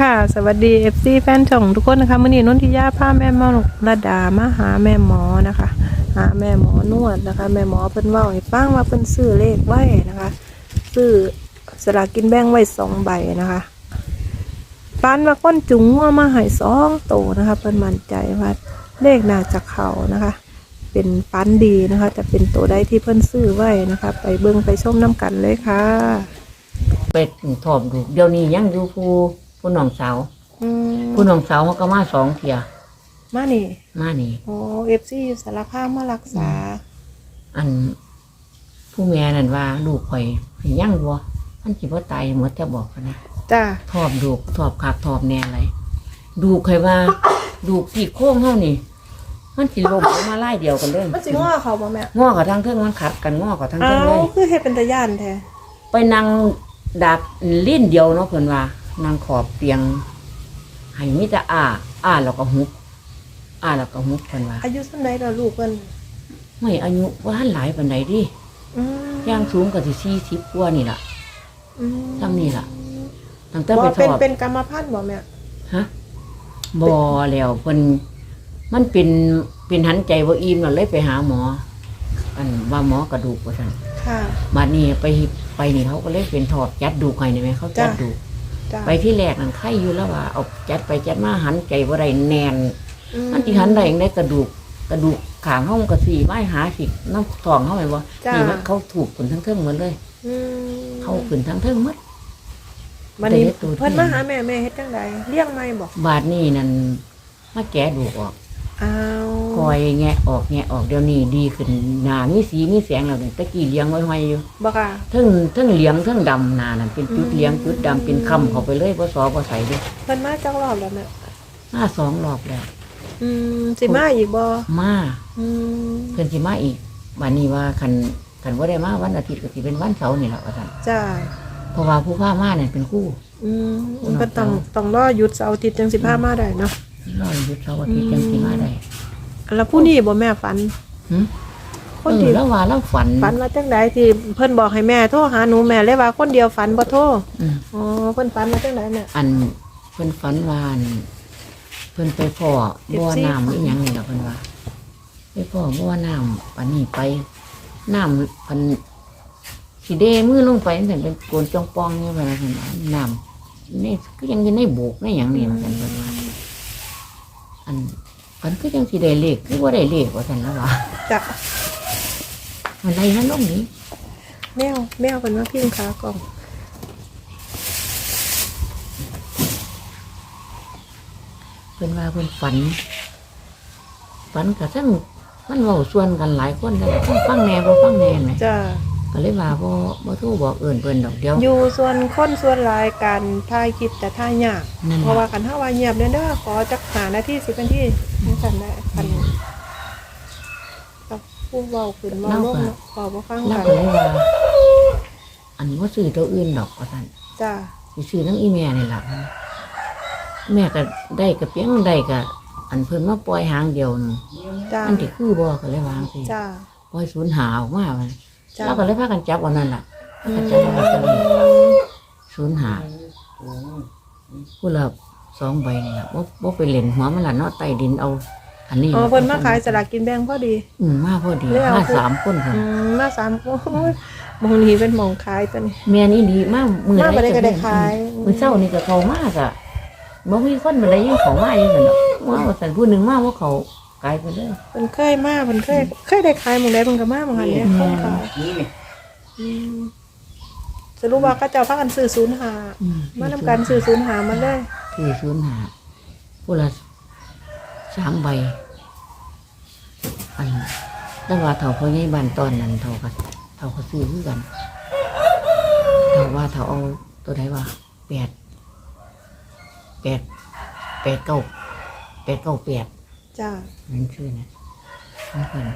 ค่ะสวัสดี FC แฟนช่องทุกคนนะคะมื่อนี้นุ่นทิยาพาแม่หมอระดามาหาแม่หมอนะคะหาแม่หมอนวดนะคะ แม่หมอเพิ่นว่าให้ฟังว่าเพิ่นซื้อเลขไว้นะคะ ซื้อสลากกินแบ่งไว้สองใบนะคะปานว่าก้นจุ๋งว่ามาให้สองโตนะคะ เพิ่นมั่นใจว่าเลขน่าจะเขานะคะ เป็นปันดีนะคะ จะเป็นตัวใดที่เพิ่นซื้อไว้นะคะ ไปเบิ่งไปชมน้ำกันเลยค่ะ เป็ดถอบดูเดี๋ยวนี้ยังอยู่ผู้ ผู้น้องสาวอืมผู้น้องสาวเขาก็มาสองเทียมานี่มานี่ โอ้เอฟซีอยู่สารคามมารักษา อัน ผู้แม่นั่นว่าลูกข่อยให้ยังบ่มันสิบ่ตายหมดแต่บอกกันนะ จ้าถอบดูถอบคักถอบแน่อะไรดูข่อยว่า ดูที่โค้งเฮานี่มันสิลมออกมาไล่เดียวกันเลยมันสิง้อเขาบ่แม่ง้อกับทางเทิงมันขัดกันง้อกับทางอ้าเทิงเลวยคือเฮ็ดเป็นตะย่านแท้ไปนั่งดักลิ้นเดียวเนาะเพิ่นว่า นั่งขอบเตียงให้มิแต่อ้าอ้าแล้วก็หุบอ้าแล้วก็หุบเพิ่นว่าอายุส่าใดล่ะลูกเพิ่นไม่อายุว่าหลายปานใดดิอืมย่างสูงก็สิสี่สิบกว่านี่ล่ะอืมซ้ำนี่ล่ะตั้งแต่บ่ไปทเป็นอดเป็นกรรมพันธุ์บ่แม่ฮะบ่แล้วเพิ่นมันเป็นเป็นหันใจบ่อิ่มแล้วเลยไปหาหมอ อันว่าหมอกระดูกว่าซั่น ค่ะบัดนี้ไปไปนี่เขาก็เลยเป็นถอดจัดดูกให้นี่แม่เขาจัดจ้ะ ดูก จ้าไปที่แรกนั่นไข่อยู่แล้วว่าเอาจัดไปจัดมาหันใจบ่ได้แน่นอืมันสิหันได้ยังได้กระดูกกระดูกขางห้องกระสีไม้หาสิน้ำทองเข้าไปบ่จ้านี่มันเขาถูกขึ้นทั้งเทิงหมดเลยอืมเขาขึ้นทั้งเทิงหมดวันนี้แต่เฮ็ดตัวที่เพิ่นมาหาแม่แม่เฮ็ดจังไดเลี้ยงไม่บ่บาดนี่นั่นมาแกะดูกออก อ้าวคอยแงะออกแงะออกเดี๋ยวนี้ดีขึ้นหน้ามีสีมีแสงแล้วนี่ตะกี้เลี้ยงไว้ห้อยอยู่บ่ค่ะ เทั้งเทั้งเหลียงเทั้งดำหน้านั่นเป็นจุดเหลียงจุดดำเป็นคำเข้าไปเลยบ่สอบ่ใส่เด้เพิ่นมาจักรอบแล้วแม่มาสองรอบแล้วอืมสิมาอีกบ่มาอืมเพิ่นสิมาอีกบัดนี้ว่าคันคันบ่ได้มาวันอาทิตย์ก็สิเป็นวันเสาร์นี่แหละว่าซั่นจ้าเพราะว่าผู้พามาเนี่ยเป็นครู่ อืมเพิ่นต้องต้องรอหยุดเสาร์อาทิตย์จังสิพามาได้เนาะ รอหยุดเสาร์อาทิตย์จังสิมาได้แล้วผู้นี้บ่แม่ฝัน หึคนเอที่อแล้วว่าเราฝันฝันว่าจังไดที่เพิ่นบอกให้แม่โทรหาหนูแม่เลยว่าคนเดียวฝันบ่โทรอืมอ๋อเพิ่นฝันว่าจังไดแม่ อันเพิ่นฝันว่าอันเพิ่นไปพ่อบ่อน้ำอีหยังนี่ล่ะเพิ่นว่าไปพ่อบ่อน้ำปันนี้ไปน้ำปันสิเดมือลงไปนั่นเป็นโกนจองปองนี่ไปนะเพิ่นว่าน้ำนี่ก็ยังอยู่ในโบกในหยังนี่ว่าซั่นเพิ่นว่า อันปันก็ยังสิได้เลขคือว่าได้เลขว่าซั่นแล้วว่าจ้ะมันไรนั่นลงนี้แมวแมวเพิ่นว่าพิมพ์ขากล่องเพิ่นว่าเพิ่นฝัน ฝันกับทั้งมันเว้าส่วนกันหลายคนเลยทั้งฟังแหน่บ่ฟังแหน่ไหมจ้ะ ก็เลยว่าบ่บ่โทรบอกเอิ้นเพิ่นดอกเดียว อยู่ส่วนคนส่วนหลายการถ่ายคลิปแต่ถ่ายยากนั่นเพราะว่าล่ะกันถ้าว่าเงียบเนี่ยเด้อขอจักหานาที10นาทีจังซั่นได้คันกับผู้เว้าขึ้นเว้าลงเนาะเว้าบ่ฟังแล้วกันก็เลยว่า อันบ่ซื้อตัวอื่นดอกว่าซั่นจ้ะสิซื้อทั้งอีแม่นี่ล่ะแม่ก็ได้ก็เพียงได้ก็อันเพิ่นมาปล่อยหางเดียวนึงจ้ะอันที่คือบ่ก็เลยวาจังซี่จ้ะปล่อยสูญหาออกมาว่า จ้ะแล้วก็เลยพากันจับวันนั้นล่ะพากันจับลอตเตอรี่สูญหาผู้ละสองใบนี่ล่ะบ่บ่ไปเล่นหัวมันล่ะเนาะใต้ดินเอา อันนี้อ๋อเพิ่นมาขายสลากกินแบ่งพอดี อืมมาพอดีแล้ว มาสามคนค่ะอืมมาสามโอ้ยหมองนี้เป็นหมองขายตัวนี้ เมียนี่ดีมากมือมาบ่ได้ก็ได้จะขาย มือเช้านี่ก็เขามากอะบ่มีคนมาได้ยังเขามาอยู่ซั่นดอกว่าว่าซั่นผู้หนึงมาว่าเขา กลายไปเลยเพิ่นเคยมาเพิ่นเคยเคยได้ขายหมองใดเพิ่นก็มาหมองหันเนี่ยคนขายอืมสรุปว่าก็เจ้าพากันซื้อศูนย์หาอืมานำกันซื้อศูนย์หามาเลยคือสูญหาผู้ละสามใบ อันแต่ว่าเฒ่าพ่อใหญ่บ้านตอนนั้นเฒ่าก็เฒ่าก็ซื้อคือกันเฒ่าว่าเฒ่าเอาตัวใดว่าแปดแปดแปดเก้าแปดเก้าแปด จ้านั่นคือนะนั่นคือ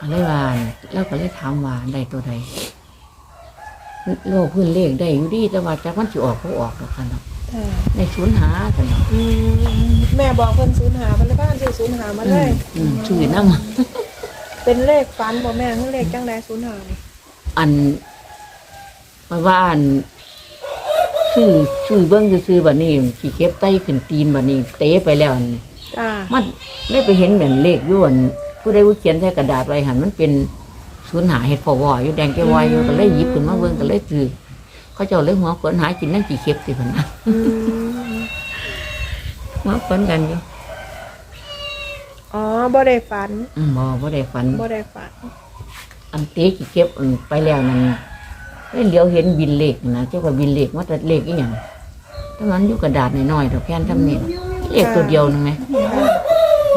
อะไรว่าเราก็เลยถามว่าได้ตัวใดโลกพื้นเลขได้อยู่ดีแต่ว่าจากมันจะออกก็ออกแล้วกันเนาะจ้าในศูนย์หากันเนาะอืมแม่บอกเพิ่นศูนย์หาเพิ่นเลยพากันซื้อศูนย์หามาเลย อืมชื่อนั่งเป็นเลขฟันบ่แม่คือเลขจังไดศูนย์หานี่อันมาว่าอัน ซื้อซื้อเบิ้งซื้อๆบัดนี้ขี่เก็บไต้ขึ้นตีนบัดนี้ เตะไปแล้วนี่จ้ามันได้ไปเห็นเหมือนเลขอยวนผู้ใดผู้เขียนใส่กระดาษไว้หันมันเป็นศูนย์หาเห็ดพอวออยู่แดงแก้วอยอยู่ก็เลยหยิบขึ้นมาเบิ้งก็เลยซื้อเขาเจ้าเลยหัวขวนหากินนั่นขี่เก็บสิพันนะอืมหัวขวนกันอยู่อ๋อบ่ได้ฝันอืมบ่บ่ได้ฝัน บ่ได้ฝัน อันเตะขี่เก็บอันไปแล้วนั่น ได้เหลียวเห็นบินเลขนะเจ้าว่าบินเลขว่าแต่เลขอีหยังถ้ามันอยู่กระดาษน้อยๆดอกแค่นทำนี่ล่ะเลขตัวเดียวนึงไหม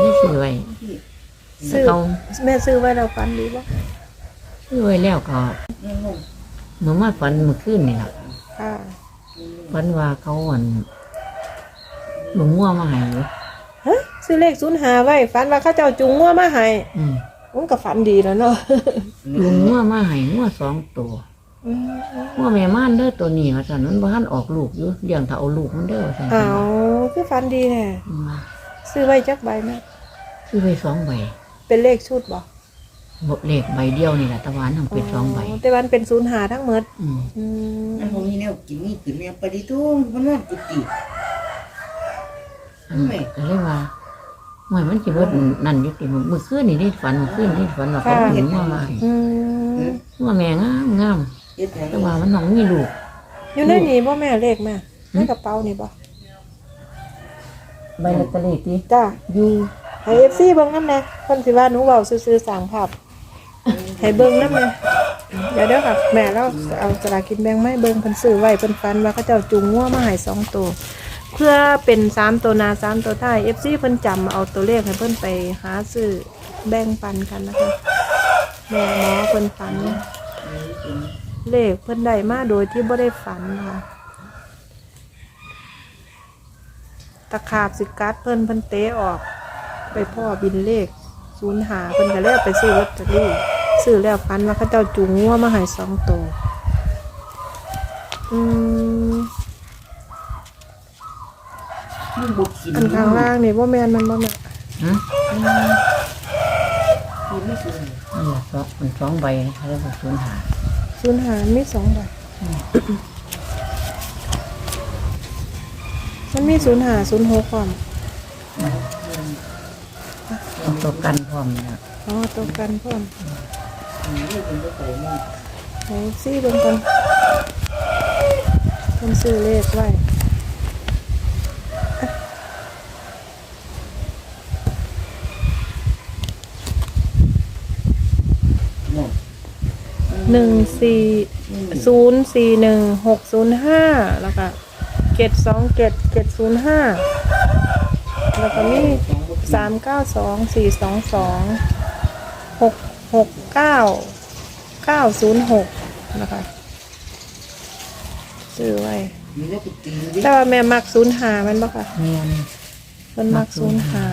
นี่ซื้อไว้ซื้อเขาแม่ซื้อไว้แล้วฝันดีบ่ซื้อไว้แล้วก็เมื่อมาฝันเมื่อคืนนี่ล่ะค่ะฝันว่าเขาอ่อนหลงงัวมาให้อยู่ฮะซื้อเลข05ไว้ฝันว่าเขาเจ้าจุงงัวมาให้อืมมันก็ฝันดีแล้วเนาะหลงงัวมาให้งัวสองตัว อืมงัวแม่ม่านเด้อตัวนี้ว่าซั่นมันบ่ทันออกลูกอยู่เลี้ยงถ้าเอาลูกมันเด้อว่าซั่นอ้าวคือฝันดีแท้อืมซื้อไว้จักใบแม่ซื้อไปสองใบเป็นเลขชุดบ่บ่เลขใบเดียวนี่แหละตะวันทำเป็นสองใบแต่วันเป็น05ทั้งหมดอืมอืมอันผมมีแนวกินนี่กินแนวปฏิทุ่งมันนอนกุฏิอันนี้ก็เลยว่าหวยมันสิเบิดนั่นอยู่ติมื้อคืนนี่ได้ฝันมื้อคืนนี่ฝันว่าเขาเห็นงัวมาให้อืมงัวแม่งามงาม เฮ็ดหยังแต่ว่ามันน้องมีลูกอยู่ในนี้บ่แม่เลขแม่ในกระเป๋านี่บ่ใบลอตเตอรี่ติจ้าอยู่ให้ FC เบิ่งนำแหน่เพิ่นสิว่าหนูเว้าซื่อๆสั่งภาพให้เบิ่งนำแหน่เดี๋ยวเด้อค่ะแม่เราเอาสลากกินแบ่งมาให้เบิ่งเพิ่นซื้อไว้เพิ่นฝันว่าเขาเจ้าจุงงัวมาให้สองตัวเพื่อเป็นสามตัวหนาสามตัวท้าย FC เพิ่นจำเอาตัวเลขให้เพิ่นไปหาซื้อแบ่งปันกันนะคะแม่หมอเพิ่นฝัน เลขเพิ่นได้มาโดยที่บ่ได้ฝันนะคะตะขาบสิกัดเพิ่นเพิ่นเตะออก ไปพ่อบินเลขศูนย์หาเพิ่นก็เลยเอาไปซื้อลอตเตอรี่ซื้อแล้วฝันว่าเขาเจ้าจูงงัวมาให้สองตัวอืมมันบ่กินอันข้างล่างนี่บ่แม่นมันบ่แม่นฮะกินไม่กินนี่ล่ะสองมันสองใบเขาเรียกว่าศูนย์หา ศูนย์หามีสองใบมันมีศูนย์หาศูนย์หกความเอาตัวกันพร้อมนี่ล่ะอ๋อตัวกันพร้อมนี่เป็นบ่ไปนี่ไหนซี่เบิ่งกันเพิ่นซื้อเลขไว้ เนาะ หนึ่งสี่ศูนย์สี่หนึ่งหกศูนย์ห้าแล้วก็เจ็ดสองเจ็ดเจ็ดศูนย์ห้าแล้วก็มีสามเก้าสองสี่สองสองหกหกเก้าเก้าศูนย์หกนะคะซื้อไว้มีแล้วกุฏิดิแต่ว่าแม่มักศูนย์หามันบ่ค่ะแม่นเพิ่นมักศูนย์หา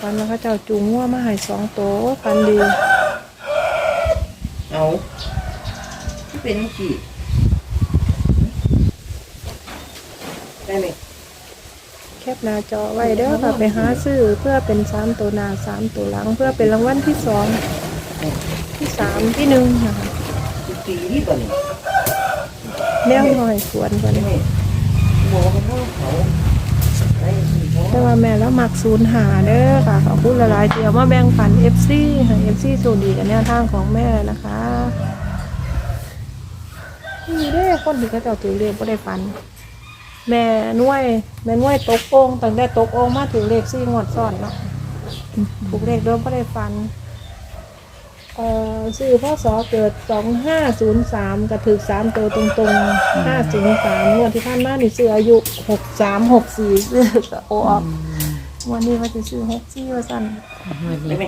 ฟันว่าเขาเจ้าจูงงัวมาให้สองโตวฟันดี เอาที่เป็นจังซี่ได้ไหมแคปหน้าจอไว้เด้อค่ะไปหาซื้อเพื่อเป็นสามตัวหน้าสามตัวหลัง เพื่อเป็นรางวัลที่สองที่สามที่หนึ่งนะคะกุฏินี่บ่นี่แนวหน่อยสวนก่อนได้ไหมบ่มันเอาเขาได้สิเขา แต่ว่าแม่แล้วมักศูนย์หาเด้อค่ะขอบคุณหลายเดียวมาแบ่งปันเอฟซีค่ะเอฟซีโชคดีกับแนวทางของแม่นะคะนี่เด้อคนที่เขาเจ้าถือเลขก็ได้ฟัน แม่น้วยแม่น้วยตกองตั้งแต่ตกองมาถือเลขซี่งวดซ้อนเนาะถูกเลขเดิมก็ได้ฟันเออ ซื้อพ่อสอเกิดสองห้าศูนย์สามกระถือสามตัวตรงๆห้าศูนย์สามงวดที่ผ่านมานี่ซื้ออายุหกสามหกสี่ซื้อกับโอออกวันนี้ว่าจะซื้อหกสี่ว่าสั่นงวดได้นี้ไหม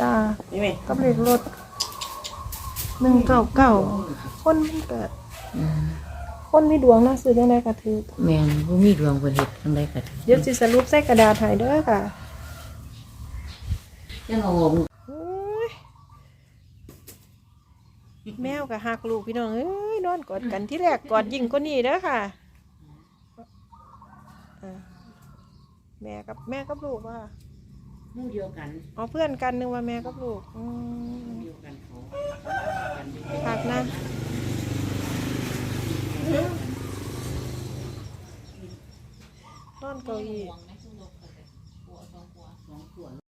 จ้าได้ไหมกับเลขรถหนึ่งเก้าเก้าคนมันเกิดอืมคนมีดวงนะซื้อยังไงกระถือแม่นบ่มีดวงเพิ่นเฮ็ดจังไดก็เดี๋ยวสิสรุปใส่กระดาษให้เด้อค่ะยังเอา แมวกับหักลูกพี่น้องเอ้ยนอนกอดกันที่แรกกอดยิ่งก็นี่นะค่ะแม่กับแม่กับลูกว่ามู่เดียวกันอ๋อเพื่อนกันนึงว่าแม่กับลูกอือฝากนะนอนเกาหลี